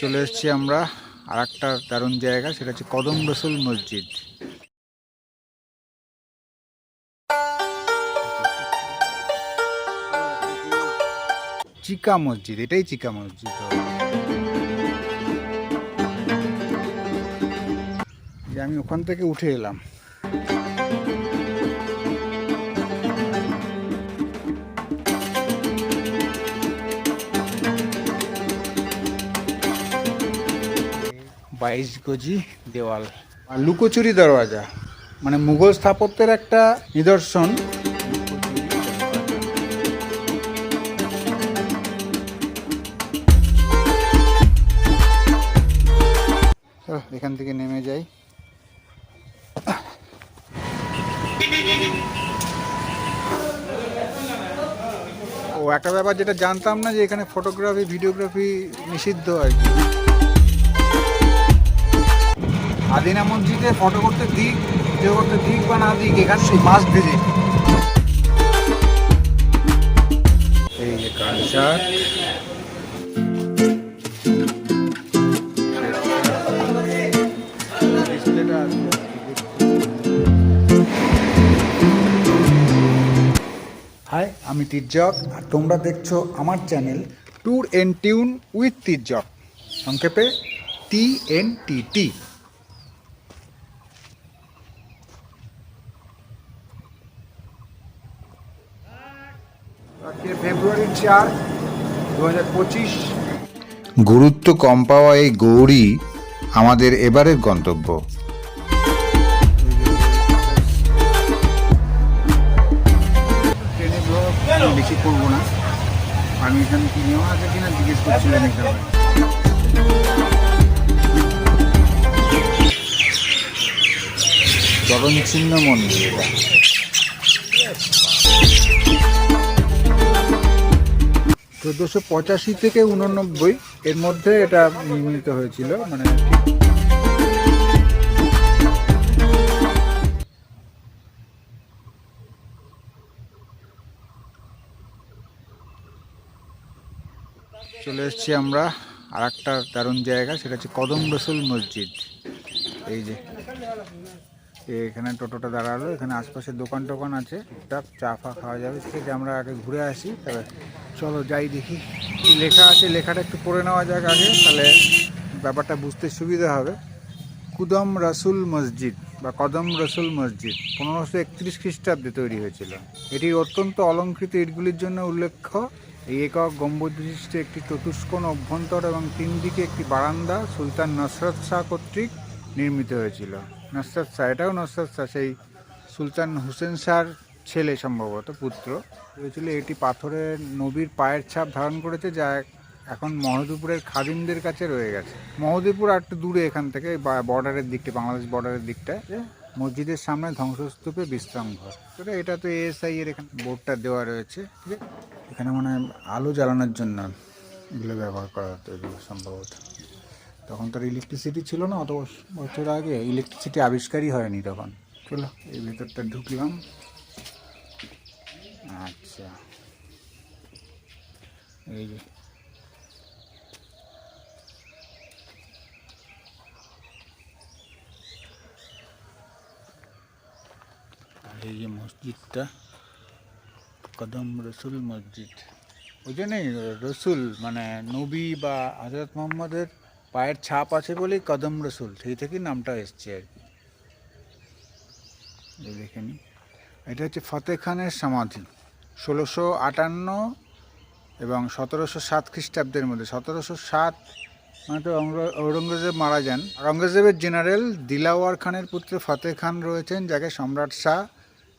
চলে এসেছি আমরা আর একটা দারুণ জায়গা, সেটা হচ্ছে কদম রসুল মসজিদ। চিকা মসজিদ, এটাই চিকা মসজিদ। আমি ওখান থেকে উঠে এলাম। বাইশ গজি দেওয়াল। লুকোচুরি দরওয়াজা মানে মুঘল স্থাপত্যের একটা নিদর্শন। এখান থেকে নেমে যাই। ও, একটা ব্যাপার যেটা জানতাম না যে এখানে ফটোগ্রাফি ভিডিওগ্রাফি নিষিদ্ধ আর কি। আদিনা মসজিদে ফটো করতে দিক ভিডিও করতে দিক বা না দিক এখানে সেই মাস্ট ভিজিট এই যে কালচার হাই আমি তির্যক আর তোমরা দেখছ আমার channel tour and tune with Tirjak. সংক্ষেপে টি এন টি টি আজকে ফেব্রুয়ারি চার দু গুরুত্ব কম পাওয়া এই গৌরী আমাদের এবারের গন্তব্য। ট্রেনে ব্লগ বেশি করব না। পারমিশন কি নেওয়া আছে কিনা জিজ্ঞেস করছিলেন এটা চরণ চিহ্ন মন্দির। এটা চোদ্দোশো পঁচাশি থেকে উননব্বই এর মধ্যে এটা নির্মিত হয়েছিল মানে চলে এসেছি আমরা আর একটা দারুণ জায়গা, সেটা হচ্ছে কদম রসুল মসজিদ। এই যে এখানে টোটোটা দাঁড়াল, এখানে আশপাশে দোকান টোকান আছে, টুকটাক চা ফা খাওয়া যাবে আছে আমরা আগে ঘুরে আসি, তবে চলো যাই দেখি। লেখা আছে, লেখাটা একটু পড়ে নেওয়া যাক আগে, তাহলে ব্যাপারটা বুঝতে সুবিধা হবে। কুদম রসুল মসজিদ বা কদম রসুল মসজিদ, পনেরোশো একত্রিশ খ্রিস্টাব্দে তৈরি হয়েছিল। এটি অত্যন্ত অলঙ্কৃত, ইটগুলির জন্য উল্লেখ্য। এই একক গম্বুজ বিশিষ্ট একটি চতুষ্কোণ অভ্যন্তর এবং তিন দিকে একটি বারান্দা, সুলতান নসরত শাহ কর্তৃক নির্মিত হয়েছিল। নসরত শাহ এটাও নসরত শাহ সেই সুলতান হুসেন শাহর ছেলে সম্ভবত, পুত্র। হয়েছিল এটি পাথরের নবীর পায়ের ছাপ ধারণ করেছে, যা এখন মহদীপুরের খাদিমদের কাছে রয়ে গেছে। মহদীপুর আর একটু দূরে এখান থেকে বর্ডারের দিকটা, বাংলাদেশ বর্ডারের দিকটায় মসজিদের সামনে ধ্বংসস্তূপে বিশ্রাম ঘর। এটা এটা তো এএসআই এর এখানে বোর্ডটা দেওয়া রয়েছে, ঠিক আছে? এখানে মানে আলো জ্বালানোর জন্য এগুলো ব্যবহার করা হতো, এগুলো সম্ভবত। তখন তো ইলেকট্রিসিটি ছিল না, অত বছর আগে ইলেকট্রিসিটি আবিষ্কারই হয়নি তখন। চলো, এই ভেতরটা ঢুকলাম। আচ্ছা। এই যে। এই যে মসজিদটা, কদম রসুল মসজিদ। ওই জন্যই রসুল মানে নবী বা হজরত মোহাম্মদের পায়ের ছাপ আছে বলেই কদম রসুল, সেই থেকেই নামটা এসছে আর কি। দেখে এটা হচ্ছে ফতে খানের সমাধি, ষোলোশো আটান্ন এবং সতেরোশো সাত খ্রিস্টাব্দের মধ্যে। সতেরোশো সাত মানে তো ঔরঙ্গজেব মারা যান। আওরঙ্গজেবের জেনারেল দিলাওয়ার খানের পুত্র ফতেহ খান রয়েছেন, যাকে সম্রাট শাহ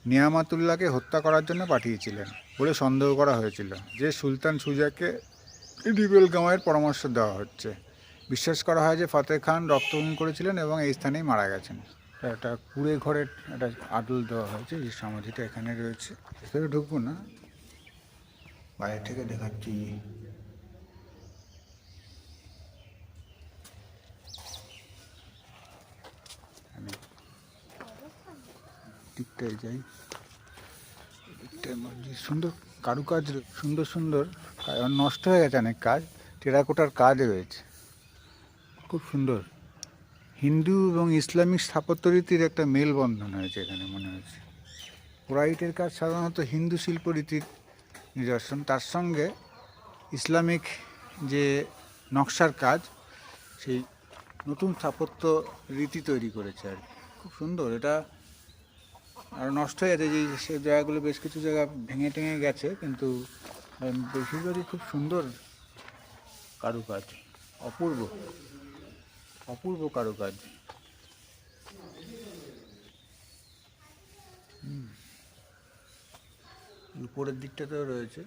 নিয়ামাতুল্লাহকে হত্যা করার জন্য পাঠিয়েছিলেন বলে সন্দেহ করা হয়েছিল। যে সুলতান সুজাকে রিবেল গাঁয়ের পরামর্শ দেওয়া হচ্ছে। বিশ্বাস করা হয় যে ফতেহ খান রক্তহীন করেছিলেন এবং এই স্থানেই মারা গেছেন। একটা কুড়ে ঘরের একটা আদল দেওয়া হয়েছে, যে সমাধিটা এখানে রয়েছে। ভেতরে ঢুকবো না। বাইরে থেকে দেখাচ্ছি। দিকটায় যাই। মধ্যে সুন্দর কারুকাজ, সুন্দর সুন্দর নষ্ট হয়ে গেছে অনেক কাজ। টেরাকোটার কাজ রয়েছে। খুব সুন্দর। হিন্দু এবং ইসলামিক স্থাপত্য রীতির একটা মেলবন্ধন হয়েছে এখানে মনে হচ্ছে। পোড়াইটের কাজ সাধারণত হিন্দু শিল্পরীতির নিদর্শন। তার সঙ্গে ইসলামিক যে নকশার কাজ, সেই নতুন স্থাপত্য রীতি তৈরি করেছে আর। খুব সুন্দর। এটা আর নষ্ট হয়ে গেছে যে, সে জায়গাগুলো বেশ কিছু জায়গা ভেঙে টেঙে গেছে, কিন্তু বেশিরভাগই খুব সুন্দর কারুকাজ, অপূর্ব। অপূর্ব কারুকাজ। উপরের দিকটাতেও রয়েছে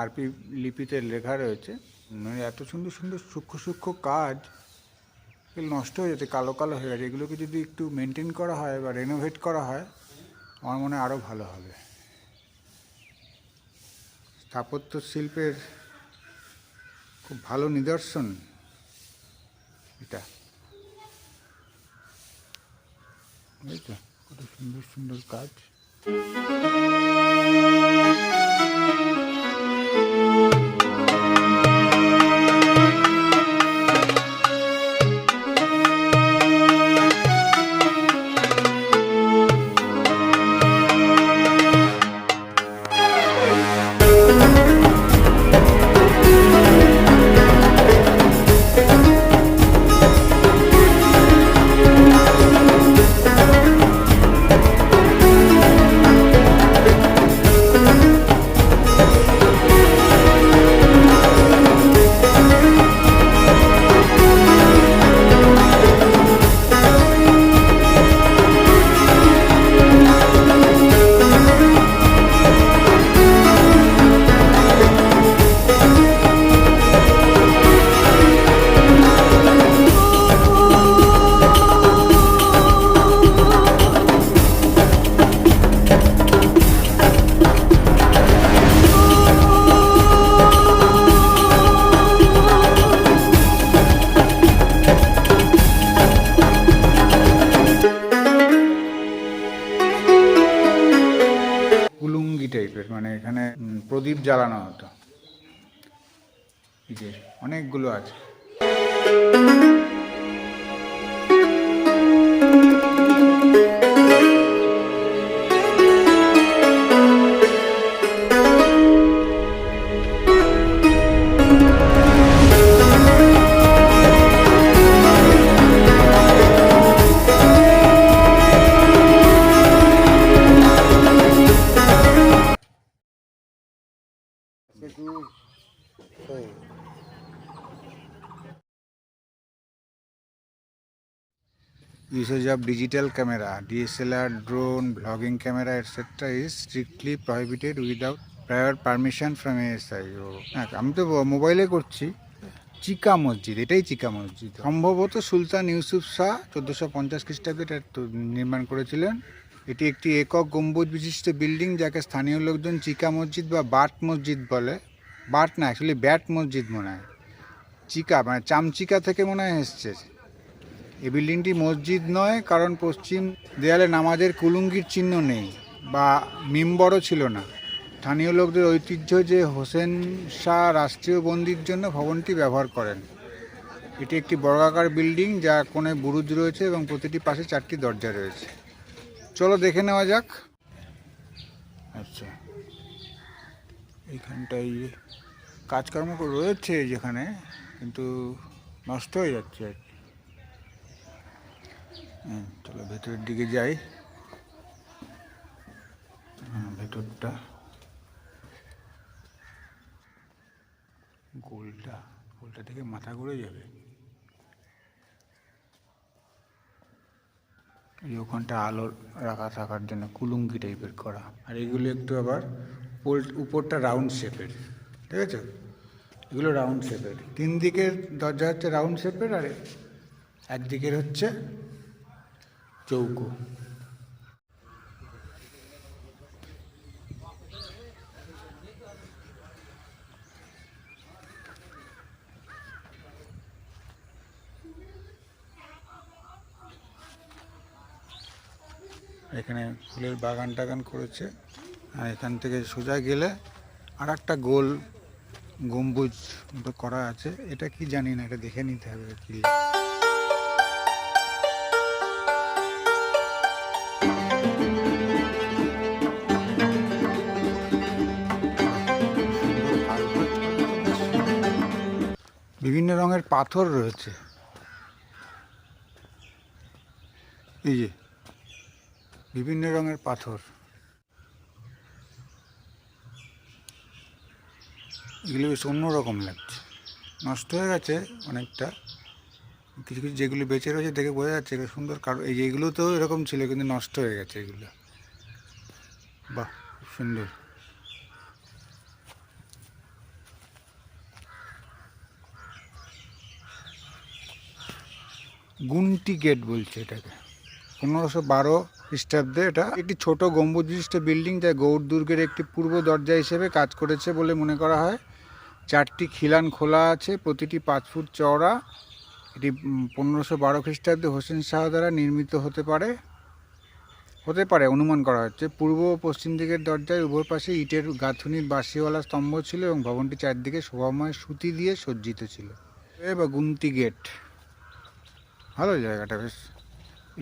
আরপি লিপিতে লেখা রয়েছে, এত সুন্দর সুন্দর সূক্ষ্ম সূক্ষ্ম কাজ এগুলো নষ্ট হয়ে যেতে কালো কালো হয়ে গেছে। এগুলোকে যদি একটু মেনটেন করা হয় বা রেনোভেট করা হয়, আমার মনে আরও ভালো হবে। স্থাপত্য শিল্পের খুব ভালো নিদর্শন এটা। কত সুন্দর সুন্দর কাজ। প্রদীপ জ্বালানো হতো। অনেকগুলো আছে। Usage of digital camera, DSLR, drone, vlogging camera, etc. is strictly prohibited without prior permission from ASI. ও, হ্যাঁ, আমি তো মোবাইলে করছি। চিকা মসজিদ এটাই চিকা মসজিদ। সম্ভবত সুলতান ইউসুফ শাহ চোদ্দোশো পঞ্চাশ খ্রিস্টাব্দে নির্মাণ করেছিলেন। এটি একটি একক গম্বুজ বিশিষ্ট বিল্ডিং যাকে স্থানীয় লোকজন চিকা মসজিদ বা বাট মসজিদ বলে। বাট না অ্যাকচুয়ালি ব্যাট মসজিদ মনে হয়। চিকা মানে চামচিকা থেকে মনে হয় এসছে। এই বিল্ডিংটি মসজিদ নয়, কারণ পশ্চিম দেয়ালে নামাজের কুলুঙ্গির চিহ্ন নেই বা মিম্বরও ছিল না। স্থানীয় লোকদের ঐতিহ্য যে হোসেন শাহ রাষ্ট্রীয় বন্দির জন্য ভবনটি ব্যবহার করেন। এটি একটি বর্গাকার বিল্ডিং যা কোণে বুরুজ রয়েছে এবং প্রতিটি পাশে চারটি দরজা রয়েছে। চলো দেখে নেওয়া যাক। আচ্ছা। এইখানটায় কাজকর্ম রয়েছে যেখানে, কিন্তু নষ্ট হয়ে যাচ্ছে আর কি। চলো ভেতরের দিকে যাই। হ্যাঁ, ভেতরটা। গোলটা গোলটা থেকে মাথা ঘুরে যাবে। এই ওখানটা আলো রাখা থাকার জন্য কুলুঙ্গি টাইপের করা। আর এগুলো একটু আবার উপরটা রাউন্ড শেপের ঠিক আছে? এগুলো রাউন্ড শেপের তিন দিকের দরজা হচ্ছে রাউন্ড শেপের আর একদিকের হচ্ছে চৌকো। এখানে ফুলের বাগান টাগান করেছে। আর এখান থেকে সোজা গেলে আর একটা গোল গম্বুজ করা আছে। এটা কি জানি না, এটা দেখে নিতে হবে কি। পাথর রয়েছে। এই যে, বিভিন্ন রঙের পাথর। এগুলো বেশ অন্যরকম লাগছে। নষ্ট হয়ে গেছে অনেকটা। কিছু কিছু যেগুলো বেঁচে রয়েছে দেখে বোঝা যাচ্ছে এগুলো সুন্দর কারও এই যে এগুলো তো এরকম ছিল কিন্তু নষ্ট হয়ে গেছে এগুলো। বাহ সুন্দর। গুনটি গেট বলছে এটাকে। পনেরোশো বারো খ্রিস্টাব্দে এটা একটি ছোট গম্বুজ বিশিষ্ট বিল্ডিং যা গৌড় দুর্গের একটি পূর্ব দরজা হিসেবে কাজ করেছে বলে মনে করা হয়। চারটি খিলান খোলা আছে, প্রতিটি পাঁচ ফুট চওড়া। এটি পনেরোশো বারো খ্রিস্টাব্দে হোসেন শাহ দ্বারা নির্মিত হতে পারে। হতে পারে, অনুমান করা হচ্ছে। পূর্ব ও পশ্চিম দিকের দরজায় উভয় পাশে ইটের গাঁথুনির বাঁশিওয়ালা স্তম্ভ ছিল এবং ভবনটি চারদিকে শোভাময় সুতি দিয়ে সজ্জিত ছিল। বা গুমতি গেট। ভালো জায়গাটা বেশ।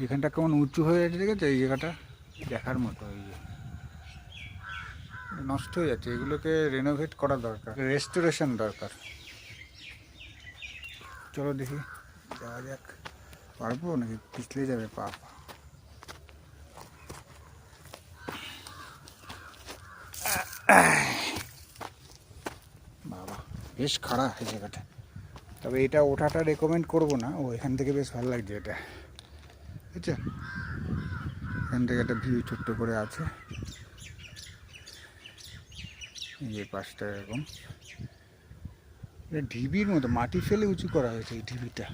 এখানটা কেমন উঁচু হয়ে যাচ্ছে দেখেছ? এই জায়গাটা দেখার মতো, এই যে। নষ্ট হয়ে যাচ্ছে। এগুলোকে রেনোভেট করা দরকার রেস্টোরেশন দরকার। চলো দেখি, যাওয়া যাক। পারব নাকি? পিছলে যাবে পা পা। বাবা, বেশ খারাপ এই জায়গাটা। তবে এটা ওঠাটা রেকমেন্ড করব না। ও, এখান থেকে বেশ ভালো লাগছে এটা। বুঝছ এখান থেকে একটা ভিউ ছোট্ট করে আছে। এই পাশটা এরকম। এটা ঢিবির মতো, মাটি ফেলে উঁচু করা হয়েছে এই ঢিবিটা।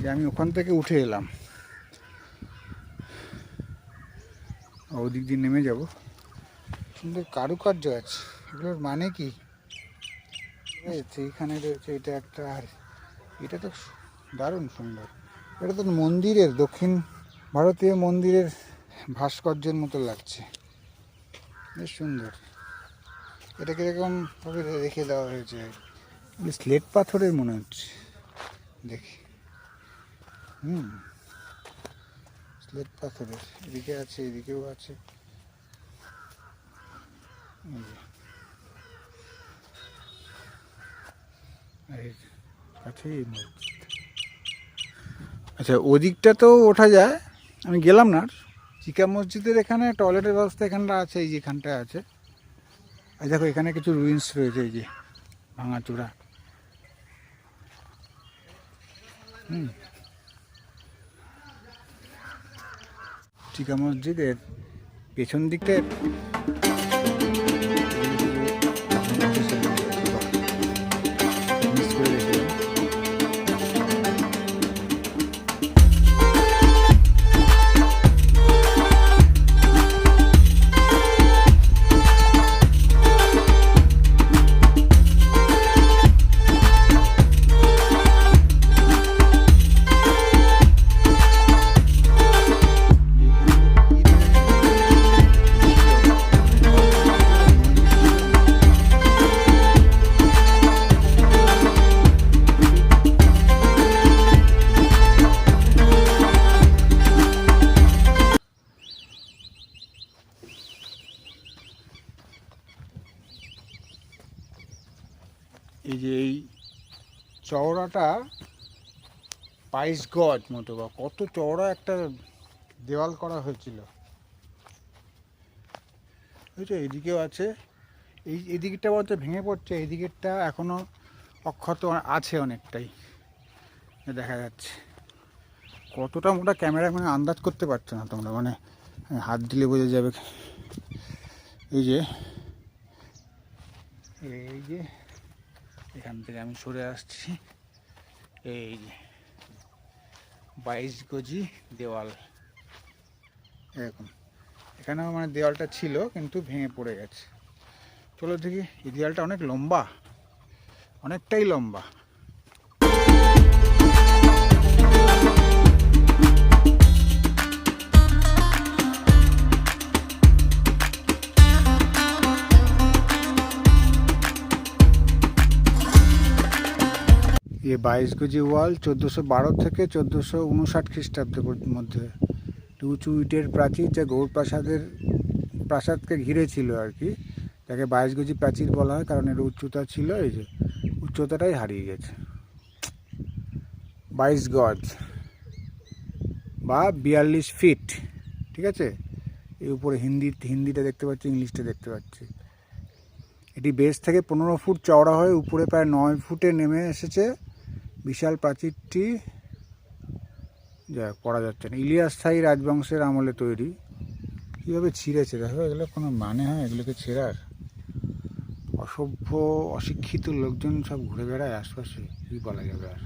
যে আমি ওখান থেকে উঠে এলাম। ওদিক দিয়ে নেমে যাব। সুন্দর কারুকার্য আছে। এগুলোর মানে কি? রয়েছে এইখানে রয়েছে, এটা একটা, আর, এটা তো দারুণ সুন্দর। এটা তো মন্দিরের, দক্ষিণ ভারতীয় মন্দিরের ভাস্কর্যের মতো লাগছে। বেশ সুন্দর। এটা কীরকম ভাবে রেখে দেওয়া হয়েছে? স্লেট পাথরের মনে হচ্ছে। দেখি। হুম। স্লেট পাথরের, এদিকে আছে, এদিকেও আছে এই যে। আর এর কাছেই মসজিদ। আচ্ছা ওদিকটা তো ওঠা যায়। আমি গেলাম না। চিকা মসজিদের এখানে টয়লেটের ব্যবস্থা এখানটা আছে, এই যে এখানটায় আছে। আর দেখো, এখানে কিছু রুইন্স রয়েছে, এই যে ভাঙাচোরা। হুম। চিকা মসজিদের পেছন দিকটায় চওড়াটা বাইশ গজ মতো বা কত চওড়া একটা দেওয়াল করা হয়েছিল। বুঝছ এদিকেও আছে। এই এদিকটা বলতে ভেঙে পড়ছে এই দিকেরটা এখনও অক্ষত আছে অনেকটাই। দেখা যাচ্ছে। কতটা মোটা ক্যামেরা মানে আন্দাজ করতে পারছ না তোমরা মানে হাত দিলে বোঝা যাবে। এই যে এই যে, এখান থেকে আমি সরে আসছি। এই বাইশ গজি দেওয়াল। এরকম। এখানেও মানে দেওয়ালটা ছিল, কিন্তু ভেঙে পড়ে গেছে। চলো দেখি, এই দেওয়ালটা অনেক লম্বা। অনেকটাই লম্বা। ये বাইশ গজি ওয়াল চোদ্দোশো বারো থেকে চোদ্দোশো উনষাট খ্রিস্টাব্দের মধ্যে। উঁচু ইটের প্রাচীর যা গৌরপ্রাসাদের প্রাসাদকে ঘিরে ছিল আর কি। যাকে বাইশ গজি প্রাচীর বলা হয়, কারণ এর উচ্চতা ছিল এই যে, উচ্চতাটাই হারিয়ে গেছে। বাইশ গজ বা বিয়াল্লিশ ফিট, ঠিক আছে? এর উপরে হিন্দি, হিন্দিটা দেখতে পাচ্ছি, ইংলিশটা দেখতে পাচ্ছি। এটি বেস থেকে পনেরো ফুট চওড়া হয়ে উপরে প্রায় নয় ফুটে নেমে এসেছে। বিশাল প্রাচীরটি যা পড়া যাচ্ছে না। ইলিয়াস স্থায়ী রাজবংশের আমলে তৈরি। কীভাবে ছিঁড়েছে? দেখো, এগুলো কোনো মানে হয়? এগুলোকে ছেঁড়ার অসভ্য, অশিক্ষিত লোকজন সব ঘুরে বেড়ায় আশপাশে। কী বলা যাবে আর?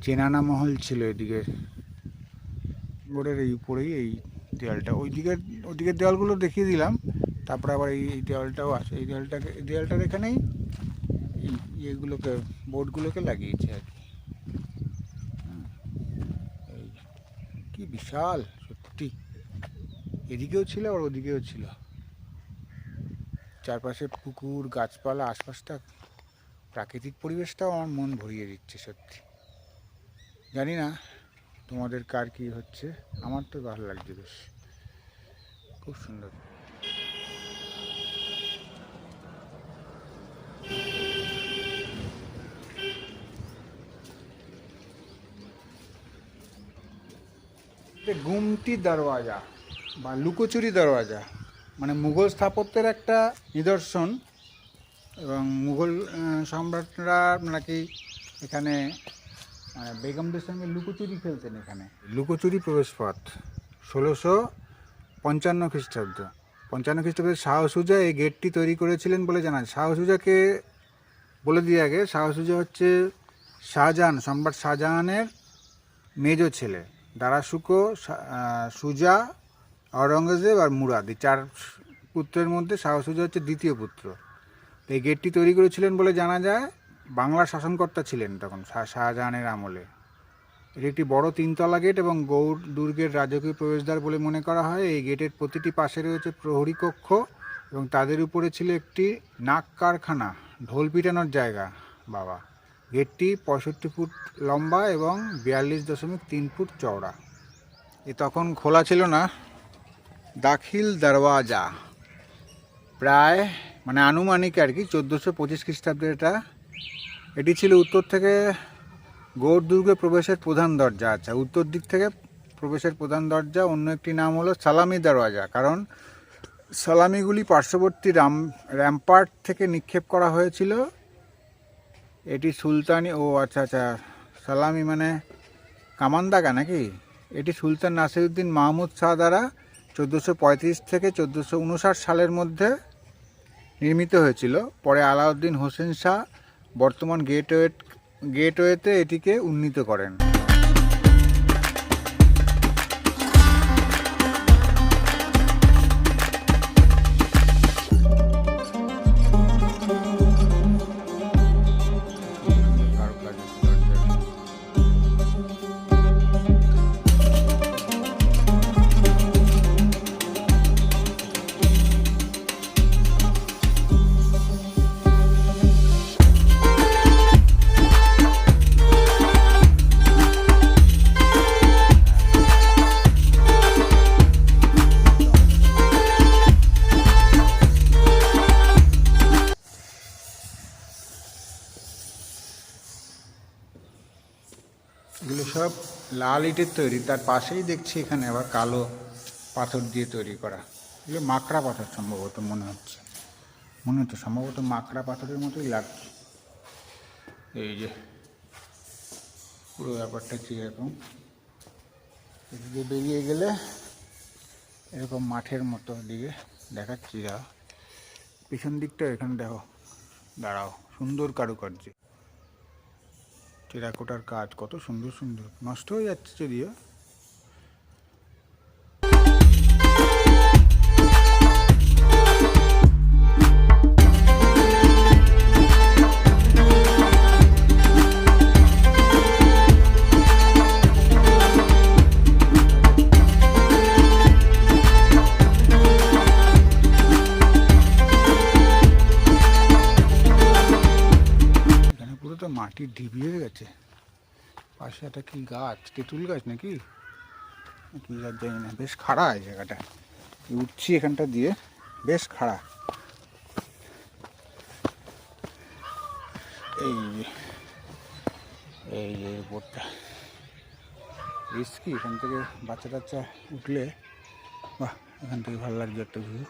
জেনানা মহল ছিল এদিকে। বোর্ডের এই উপরেই এই দেয়ালটা। ওই দিকের ওই দিকের দেওয়ালগুলো দেখিয়ে দিলাম। তারপরে আবার এই এই দেওয়ালটাও আছে। এই দেওয়ালটাকে এই দেওয়ালটার এখানেই এই ইয়েগুলোকে, বোর্ডগুলোকে লাগিয়েছে আর কি হুম। এই কি বিশাল, সত্যি। এদিকেও ছিল আর ওদিকেও ছিল। চারপাশে পুকুর, গাছপালা, আশপাশটা প্রাকৃতিক পরিবেশটাও আমার মন ভরিয়ে দিচ্ছে, সত্যি। জানি না তোমাদের কার কী হচ্ছে, আমার তো ভালো লাগছে বেশ। খুব সুন্দর। গুমটি দরওয়াজা বা লুকোচুরি দরওয়াজা মানে মুঘল স্থাপত্যের একটা নিদর্শন এবং মুঘল সম্রাটরা নাকি এখানে মানে বেগমদের সঙ্গে লুকোচুরি খেলতেন এখানে। লুকোচুরি প্রবেশপথ, ষোলোশো পঞ্চান্ন খ্রিস্টাব্দ। পঞ্চান্ন খ্রিস্টাব্দে শাহসুজা এই গেটটি তৈরি করেছিলেন বলে জানা যায়। শাহ সুজাকে বলে দিয়ে আগে শাহসুজা হচ্ছে শাহজাহান, সম্রাট শাহজাহানের মেজ ছেলে। দারাশুকো সুজা আওরঙ্গজেব আর মুরাদ। এই চার পুত্রের মধ্যে শাহ সুজা হচ্ছে দ্বিতীয় পুত্র। এই গেটটি তৈরি করেছিলেন বলে জানা যায় বাংলার শাসনকর্তা ছিলেন তখন শাহজাহানের আমলে। এটি একটি বড় তিনতলা গেট এবং গৌড় দুর্গের রাজকীয় প্রবেশদ্বার বলে মনে করা হয়। এই গেটের প্রতিটি পাশে রয়েছে প্রহরী কক্ষ এবং তাদের উপরে ছিল একটি নাক কারখানা, ঢোল পিটানোর জায়গা, বাবা। গেটটি পঁয়ষট্টি ফুট লম্বা এবং বিয়াল্লিশ দশমিক তিন ফুট চওড়া। এ তখন খোলা ছিল না। দাখিল দরওয়াজা। প্রায় মানে আনুমানিক আর কি, চোদ্দোশো পঁচিশ খ্রিস্টাব্দে এটা। এটি ছিল উত্তর থেকে গৌড় দুর্গে প্রবেশের প্রধান দরজা। আচ্ছা উত্তর দিক থেকে প্রবেশের প্রধান দরজা, অন্য একটি নাম হলো সালামি দরওয়াজা। কারণ সালামিগুলি পার্শ্ববর্তী রাম র্যাম্পার্ট থেকে নিক্ষেপ করা হয়েছিল। এটি সুলতানি, ও আচ্ছা আচ্ছা সালামি মানে কামানদাগা নাকি? এটি সুলতান নাসিরুদ্দিন মাহমুদ শাহ দ্বারা চোদ্দোশো থেকে চোদ্দোশো সালের মধ্যে নির্মিত হয়েছিল। পরে আলাউদ্দিন হোসেন শাহ বর্তমান গেটওয়ে, গেটওয়েতে এটিকে উন্নীত করেন। ইটের তৈরি, তার পাশেই দেখছি এখানে আবার কালো পাথর দিয়ে তৈরি করা। এগুলো মাকড়া পাথর সম্ভবত মনে হচ্ছে। মনে হচ্ছে সম্ভবত মাকড়া পাথরের মতোই লাগছে। এই যে, পুরো ব্যাপারটা হচ্ছে এরকম এদিকে বেরিয়ে গেলে এরকম মাঠের মতো দিকে দেখাচ্ছি। যা, পিছন দিকটা এখানে দেখো। দাঁড়াও, সুন্দর কারুকার্য। টেরাকোটার কাজ কত সুন্দর সুন্দর। নষ্ট হয়ে যাচ্ছে যদিও। মাটির ঢিবি গেছে। পাশে একটা কি গাছ, তেঁতুল গাছ নাকি? কি গাছ জানি না, বেশ খাড়া এই জায়গাটা। উঠছি এখানটা দিয়ে, বেশ খাড়া। এই এই যে বোটটা। রিস্কি এখান থেকে বাচ্চা টাচ্চা উঠলে, বাহ, এখান থেকে ভালো লাগছে একটা ভিউ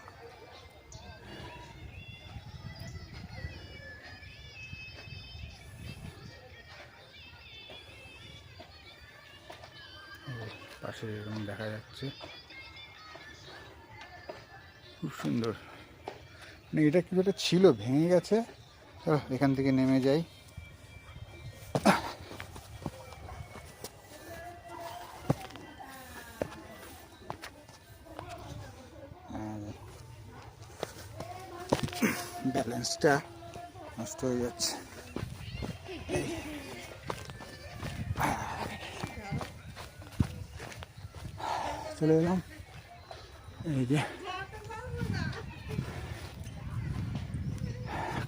যাচ্ছে। খুব সুন্দর। মানে এটা কি একটা ছিল, ভেঙে গেছে? তো এখান থেকে নেমে যাই। ব্যালেন্সটা নষ্ট হয়ে যাচ্ছে। চলে এলাম। এই যে।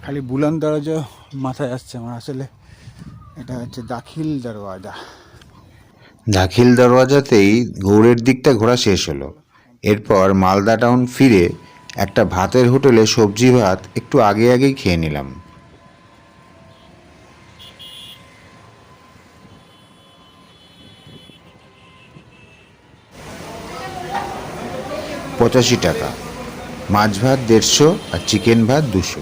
খালি বুলান দরজা মাথায় আসছে আমার আসলে। এটা হচ্ছে দাখিল দরওয়াজা। দাখিল দরওয়াজাতেই গৌড়ের দিকটা ঘোরা শেষ হলো। এরপর মালদা টাউন ফিরে একটা ভাতের হোটেলে সবজি ভাত একটু আগে আগেই খেয়ে নিলাম। পঁচাশি টাকা। মাছ ভাত দেড়শো আর চিকেন ভাত দুশো।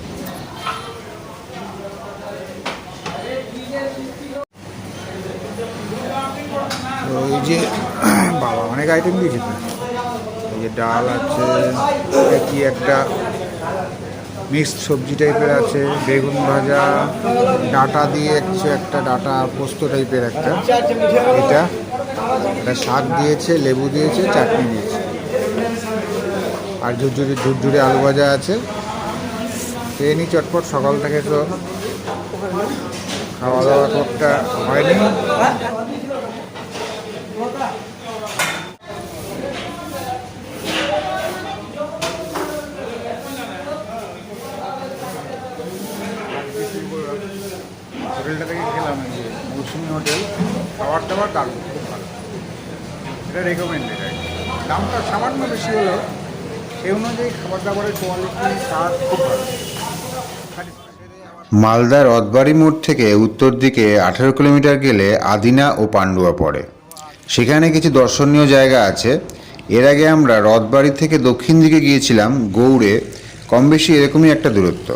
এই যে, বাবা অনেক আইটেম দিয়েছে তো। এই যে ডাল আছে কি একটা মিক্সড সবজি টাইপের আছে, বেগুন ভাজা, ডাটা দিয়ে কিছু একটা ডাটা পোস্ত টাইপের একটা। এটা শাক দিয়েছে, লেবু দিয়েছে, চাটনি দিয়েছে। আর ঝুরঝুরি ঝুরঝুরি আলু ভাজা আছে। নি চটপট, সকাল থেকে তো খাওয়া দাওয়া করতে হয়নি। হোটেলটা থেকে খেলাম এই যে মৌসুমি হোটেল। খাবার দাবার দারুণ, খুব ভালো। এটা রেকমেন্ডেড। দামটা সামান্য বেশি হলেও মালদার রথবাড়ি মোড় থেকে উত্তর দিকে আঠেরো কিলোমিটার গেলে আদিনা ও পান্ডুয়া পড়ে। সেখানে কিছু দর্শনীয় জায়গা আছে। এর আগে আমরা রথবাড়ি থেকে দক্ষিণ দিকে গিয়েছিলাম গৌড়ে। কম বেশি এরকমই একটা দূরত্ব।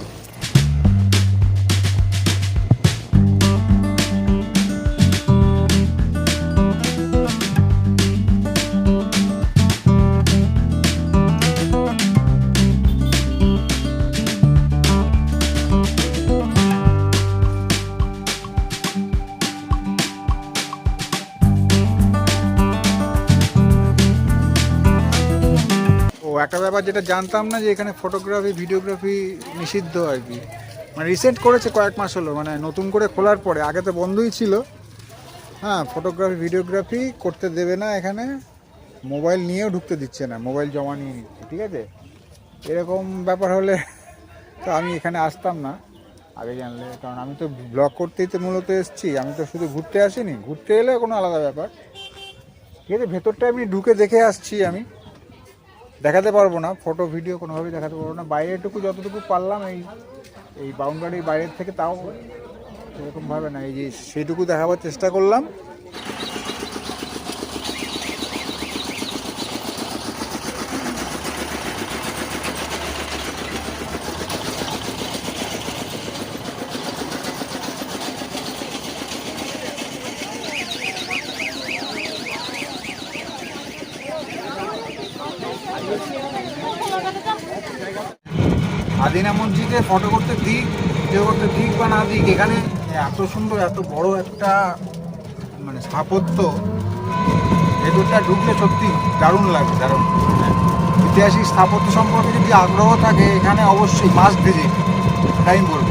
যেটা জানতাম না যে এখানে ফটোগ্রাফি ভিডিওগ্রাফি নিষিদ্ধ আর কি। মানে রিসেন্ট করেছে কয়েক মাস হলো মানে নতুন করে খোলার পরে। আগে তো বন্ধই ছিল। হ্যাঁ ফটোগ্রাফি ভিডিওগ্রাফি করতে দেবে না এখানে। মোবাইল নিয়েও ঢুকতে দিচ্ছে না, মোবাইল জমা নিয়ে নিচ্ছে, ঠিক আছে? এরকম ব্যাপার হলে তো আমি এখানে আসতাম না। আগে জানলে, কারণ আমি তো ব্লগ করতেই তো মূলত এসেছি। আমি তো শুধু ঘুরতে আসিনি, ঘুরতে এলে কোনো আলাদা ব্যাপার। ঠিক আছে? ভেতরটা এমনি ঢুকে দেখে আসছি আমি। দেখাতে পারব না ফটো ভিডিও কোনোভাবেই দেখাতে পারব না। বাইরেটুকু যতটুকু পারলাম, এই এই বাউন্ডারির বাইরের থেকে তাও সেরকমভাবে না, এই যে সেইটুকু দেখাবার চেষ্টা করলাম আদিনা মসজিদে ফটো করতে দিক ভিডিও করতে দিক বা না দিক, এখানে এত সুন্দর, এত বড় একটা মানে স্থাপত্য, ভেতরটা ঢুকলে সত্যি দারুণ লাগে, দারুণ। ঐতিহাসিক স্থাপত্য সম্পর্কে যদি আগ্রহ থাকে, এখানে অবশ্যই মাস্ট ভিজিট টাইম বলব।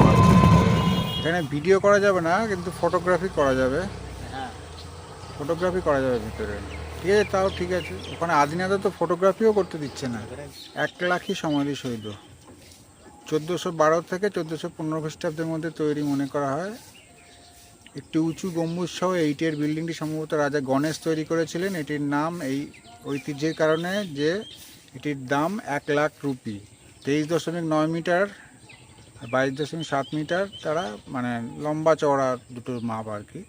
এখানে ভিডিও করা যাবে না, কিন্তু ফটোগ্রাফি করা যাবে। হ্যাঁ ফটোগ্রাফি করা যাবে ভিতরে। ঠিক আছে, তাও ঠিক আছে। ওখানে আদিনাতে তো ফটোগ্রাফিও করতে দিচ্ছে না। এক লাখই সমাধি সৈধ চোদ্দোশো বারো থেকে চোদ্দোশো পনেরো খ্রিস্টাব্দের মধ্যে তৈরি মনে করা হয়। একটি উঁচু গম্বুজ সহ এইটের বিল্ডিংটি সম্ভবত রাজা গণেশ তৈরি করেছিলেন। এটির নাম এই ঐতিহ্যের কারণে যে এটির দাম এক লাখ রুপি। তেইশ দশমিক নয় মিটার বাইশ দশমিক সাত মিটার তারা মানে লম্বা চওড়া দুটো মাপ আর কি।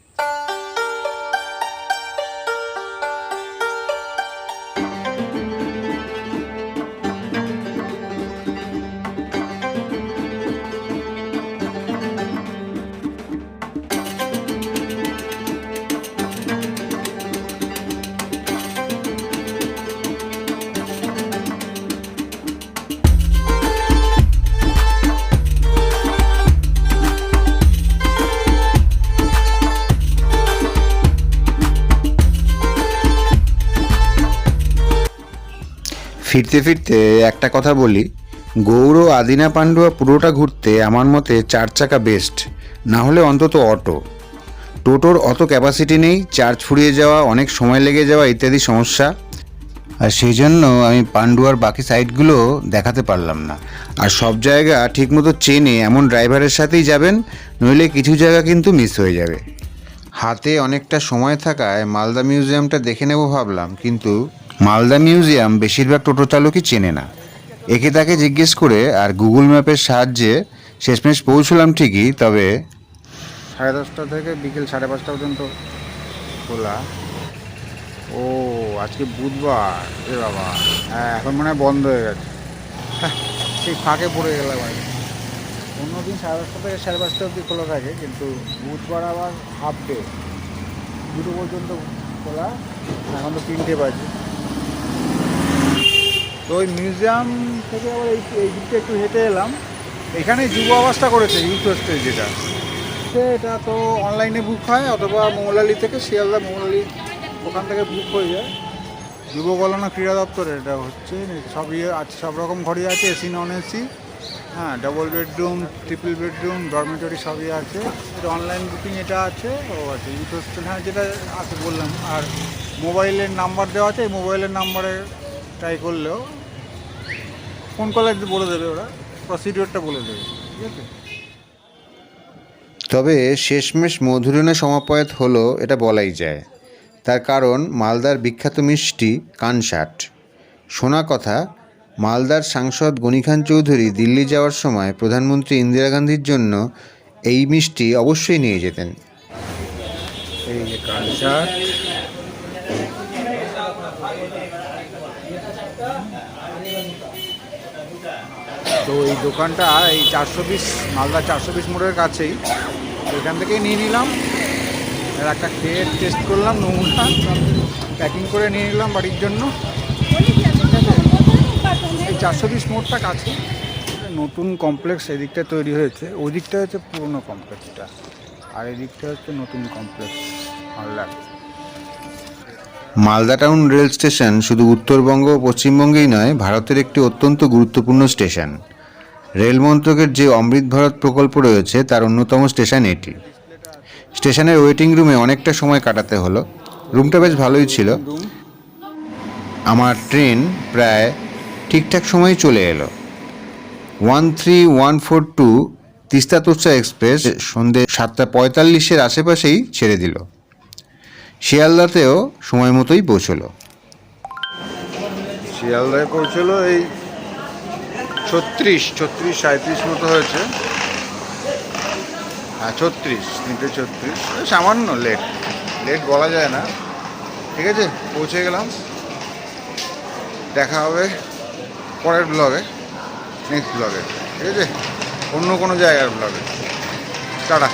ফিরতে ফিরতে একটা কথা বলি। গৌর আদিনা পান্ডুয়া পুরোটা ঘুরতে আমার মতে চার চাকা বেস্ট না হলে অন্তত অটো টোটোর অত ক্যাপাসিটি নেই চার্জ ফুরিয়ে যাওয়া, অনেক সময় লেগে যাওয়া ইত্যাদি সমস্যা। আর সেই জন্য আমি পান্ডুয়ার বাকি সাইটগুলো দেখাতে পারলাম না। আর সব জায়গা ঠিকমতো চেনে এমন ড্রাইভারের সাথেই যাবেন, নইলে কিছু জায়গা কিন্তু মিস হয়ে যাবে। হাতে অনেকটা সময় থাকায় মালদা মিউজিয়ামটা দেখে নেব ভাবলাম, কিন্তু মালদা মিউজিয়াম বেশিরভাগ টোটো চালকই চেনে না। একে তাকে জিজ্ঞেস করে আর গুগল ম্যাপের সাহায্যে শেষমেশ পৌঁছলাম ঠিকই তবে সাড়ে দশটা থেকে বিকেল সাড়ে পাঁচটা পর্যন্ত খোলা। ও আজকে বুধবার। এ বাবা। হ্যাঁ এখন মনে হয় বন্ধ হয়ে গেছে। হ্যাঁ, সেই ফাঁকে পড়ে গেলাম আর। অন্যদিন সাড়ে দশটা থেকে সাড়ে পাঁচটা অবধি খোলা থাকে কিন্তু বুধবার আবার হাফ ডে। দুটো পর্যন্ত খোলা। এখন তো তিনটে বাজে। তো ওই মিউজিয়াম থেকে আবার এই এই দিকটা একটু হেঁটে এলাম। এখানে যুব আবাসটা করেছে ইউথ হোস্টেল যেটা। সে এটা তো অনলাইনে বুক হয়, অথবা মৌলালি থেকে শিয়ালদা মৌলালি ওখান থেকে বুক হয়ে যায়। যুব কল্যাণ ক্রীড়া দপ্তরের এটা হচ্ছে, সব ইয়ে আছে, সব রকম ঘরই আছে, এসি নন এসি হ্যাঁ double bedroom triple bedroom dormitory সবই আছে। এটা অনলাইন বুকিং এটা আছে, ও আছে ইউথ হোস্টেল হ্যাঁ যেটা আছে বললাম। আর মোবাইলের নাম্বার দেওয়া আছে, এই মোবাইলের নাম্বারে ট্রাই করলেও ফোন করলে বলে দেবে ওরা প্রসিডিওরটা বলে দেবে। ঠিক আছে? তবে শেষমেশ মধুরণে সমাপয়াত হলো এটা বলাই যায়। তার কারণ মালদার বিখ্যাত মিষ্টি কানসাট। শোনা কথা মালদার সাংসদ গনি খান চৌধুরী দিল্লি যাওয়ার সময় প্রধানমন্ত্রী ইন্দিরা গান্ধীর জন্য এই মিষ্টি অবশ্যই নিয়ে যেতেন। এই যে কালচার তো এই দোকানটা এই চারশো বিশ, মালদা চারশো বিশ মোড়ের কাছেই। এখান থেকেই নিয়ে নিলাম। আর একটা খেয়ে টেস্ট করলাম, নমুনা। প্যাকিং করে নিয়ে নিলাম বাড়ির জন্য। এই চারশো বিশ মোড়টা কাছে নতুন কমপ্লেক্স এদিকটা তৈরি হয়েছে। ওই দিকটা হচ্ছে পুরনো কমপ্লেক্সটা আর এদিকটা হচ্ছে নতুন কমপ্লেক্স মালদার মালদা টাউন রেল স্টেশন শুধু উত্তরবঙ্গ ও পশ্চিমবঙ্গেই নয়, ভারতের একটি অত্যন্ত গুরুত্বপূর্ণ স্টেশন। রেল মন্ত্রকের যে অমৃত ভারত প্রকল্প রয়েছে, তার অন্যতম স্টেশন এটি। স্টেশনের ওয়েটিং রুমে অনেকটা সময় কাটাতে হলো। রুমটা বেশ ভালোই ছিল। আমার ট্রেন প্রায় ঠিকঠাক সময়ে চলে এলো। One three one four two Teesta Torsha express সন্ধে সাতটা পঁয়তাল্লিশের আশেপাশেই ছেড়ে দিল। শিয়ালদাতেও সময় মতোই পৌঁছলো। শিয়ালদায় পৌঁছলো এই ছত্রিশ ছত্রিশ সাঁত্রিশ মতো হয়েছে। হ্যাঁ ছত্রিশ, তিনটে ছত্রিশ। সামান্য লেট লেট বলা যায় না। ঠিক আছে, পৌঁছে গেলাম। দেখা হবে পরের ব্লগে নেক্সট ব্লগে ঠিক আছে, অন্য কোনো জায়গার ব্লগে টাটা।